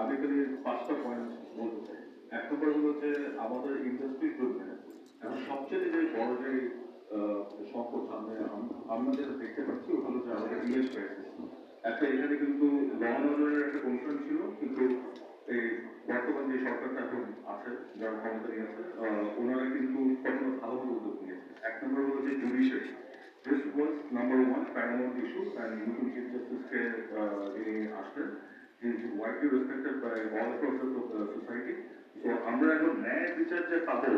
আমি খালি পাঁচটা পয়েন্ট বলতে চাই। এক নম্বর হলো যে আমাদের ইন্ডাস্ট্রির জন্য এখন সবচেয়ে যে বড় যে সংকট সামনে আমরা যেটা দেখতে পাচ্ছি ওটা হলো যে আমাদের ইমেজ ক্রাইসিস একটা এখানে কিন্তু ল অর্ডারের একটা কনসার্ন ছিল কিন্তু এই বর্তমান যে সরকারটা এখন আছে যারা ক্ষমতা নিয়েছে আহ, ওনারা কিন্তু কখনো ভালো উদ্যোগ নিয়েছে। এক নম্বর হলো যে judiciary This was number one paramount issue and নতুন চিফ জাস্টিসকে যিনি আসলেন। Is widely respected by all across the uh, society. So আমরা এখন ন্যায় বিচার যে পাবো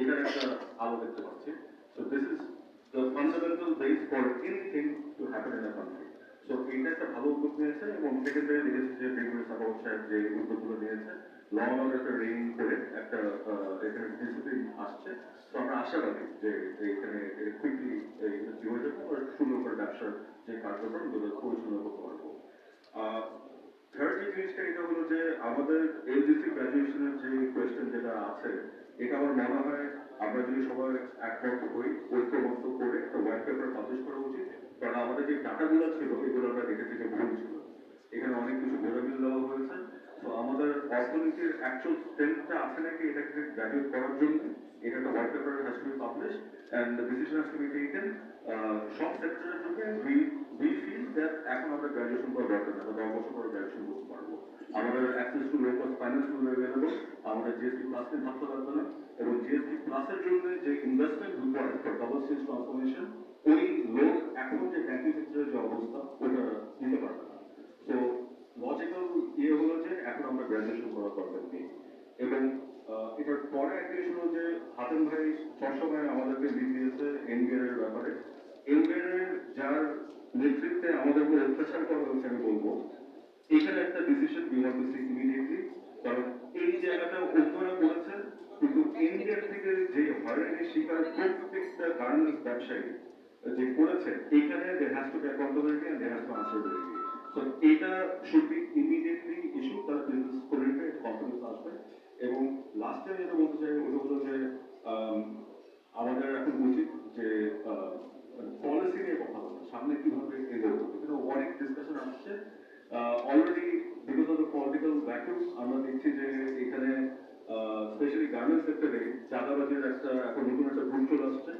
এটার একটা আলো দেখতে পাচ্ছি So this is the fundamental base for anything to happen in a country. So এটা একটা ভালো উদ্যোগ নিয়েছে এবং সেকেন্ডারি দেখেছি যে বিভিন্ন সাপোর্ট সাহেব যে উদ্যোগগুলো নিয়েছে ল অর্ডার একটা রেইন করে একটা আহ, এখানে ডিসিপ্লিন আসছে তো আমরা আশাবাদী যে এখানে কুইকলি কি হয়ে যাবে আর সুন্দর করে ব্যবসার যে কার্যক্রম ওগুলো পরিচালনা করতে পারব থার্ড যে জিনিসটা, এটা হলো যে আমাদের এলডিসি গ্রাজুয়েশনের যে কোয়েশ্চেন যেটা আছে, এটা আমার মনে হয় আমরা যদি সবাই একমত হই ঐক্যবদ্ধ করে একটা হোয়াইট পেপার পাবলিশ করা উচিত, কারণ আমাদের যে ডাটাগুলো ছিল, এগুলো আমরা দেখেছি যে ভুল ছিল। এখানে অনেক কিছু গোলামিল দেওয়া হয়েছে। তো আমাদের অর্থনীতির অ্যাকচুয়াল স্ট্রেংথটা আছে নাকি, এটাকে গ্র্যাজুয়েট করার জন্য? এটা একটা white paper has to be publish and decision has to be taken সব সেক্টরের জন্য উই উই ফিল দ্যাট এখন আমরা গ্র্যাজুয়েশন করা দরকার না আমরা দশ বছর পরে গ্র্যাজুয়েশন করতে পারব। আমাদের অ্যাক্সেস টু কস্ট ফাইন্যান্সগুলো অ্যাভেলেবল আমাদের জিএসটি প্লাস নিয়ে ভাবতে না এবং জিএসটি প্লাসের জন্য যে investment required for double six transformation ওই লোক এখন যে ব্যাংকিং সেক্টরের যে অবস্থা, ওটা নিতে পারবে না। তো লজিক্যাল ইয়ে হলো যে এখন আমরা গ্র্যাজুয়েশন করার দরকার নেই। এবং এটার পরে একটা issue হলো যে হাতেম ভাই সবসময় আমাদেরকে লিড দিয়েছে এনবিআর এর ব্যাপারে। এনবিআর এর যার নেতৃত্বে আমাদের উপর অত্যাচার করা হয়েছে, আমি বলব। এখানে একটা decision we want to immediately কারণ এই জায়গাটা অন্যরা করেছে, কিন্তু ইন্ডিয়ার থেকে যে হয়রানির শিকার প্রত্যেকটা গার্মেন্টস ব্যবসায়ী যে করেছে এইখানে there has to be accountability and there has to answerability so, এটা should be immediately issue তার বিজনেস করে কনফিডেন্স আসবে। এবং বলতে চাই ওটা হলো যে আম, আমাদের এখন উচিত যে পলিসি নিয়ে কথা সামনে কীভাবে এগোবো এখানে অনেক ডিসকাশন আসছে। Already because of the political vacuum আমরা দেখছি যে এখানে স্পেশালি গার্মেন্টস সেক্টরে চাঁদাবাজের একটা, এখন নতুন একটা গ্রুপ চলে আসছে।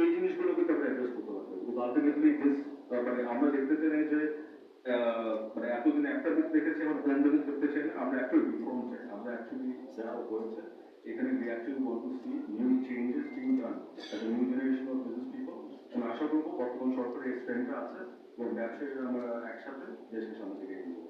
এই জিনিসগুলো কিন্তু আমরা অ্যাড্রেস করতে পারব। আলটিমেটলি দিস মানে আমরা দেখতে চাই যে মানে এতদিন একটা মুখ দেখেছি এখন অন্য মুখ দেখতে চাই আমরা একটা রিফর্ম চাই। আমরা অ্যাকচুয়ালি যা হয়েছে এখানে we actually want new changes being done as a new generation of business people. আমরা আশা করব বর্তমান সরকারের স্ট্রেন্থটা আছে এবং ব্যবসায়ীরা আমরা একসাথে দেশের সামনে থেকে এগিয়ে